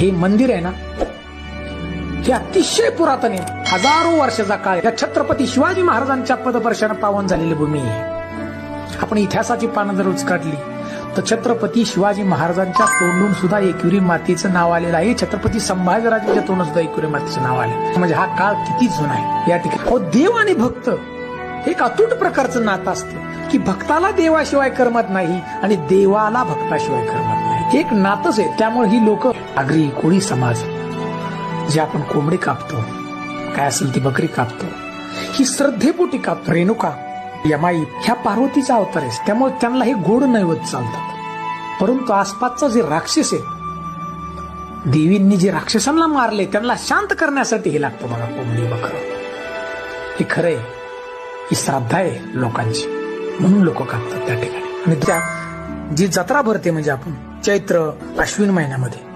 हे मंदिर आहे ना हे अतिशय पुरातन आहे. हजारो वर्षाचा काळ आहे. या छत्रपती शिवाजी महाराजांच्या पदपर्शन पावन झालेली भूमी आहे. आपण इतिहासाची पानं जर उचकाटली तर छत्रपती शिवाजी महाराजांच्या तोंडून सुद्धा एकविरी मातीचं नाव आलेलं आहे. छत्रपती संभाजीराजांच्या तोंडून सुद्धा एकविरी मातीचं नाव आलं म्हणजे हा काळ किती जुना आहे? या ठिकाणी. अहो, देव आणि भक्त हे एक अतूट प्रकारचं नातं असतं की भक्ताला देवाशिवाय करमत नाही आणि देवाला भक्ताशिवाय करमत एक नातच आहे त्यामुळे ही लोक आगरी कोळी समाज. जे आपण कोंबडी कापतो काय असेल ती बकरी कापतो ही श्रद्धेपोटी कापतो. रेणुका यमाई ह्या पार्वतीचा अवतार आहे. त्यामुळे त्यांना हे गोड नैवत चालतात. परंतु आसपासचा जे राक्षस आहे देवींनी जे राक्षसांना मारले त्यांना शांत करण्यासाठी हे लागतं बघा कोंबडी बकर. हे खरंय ही श्रद्धा आहे लोकांची. म्हणून लोक कापतात त्या ठिकाणी. आणि त्या जी जत्रा भरते म्हणजे आपण चैत्र अश्विन महिन्यामध्ये.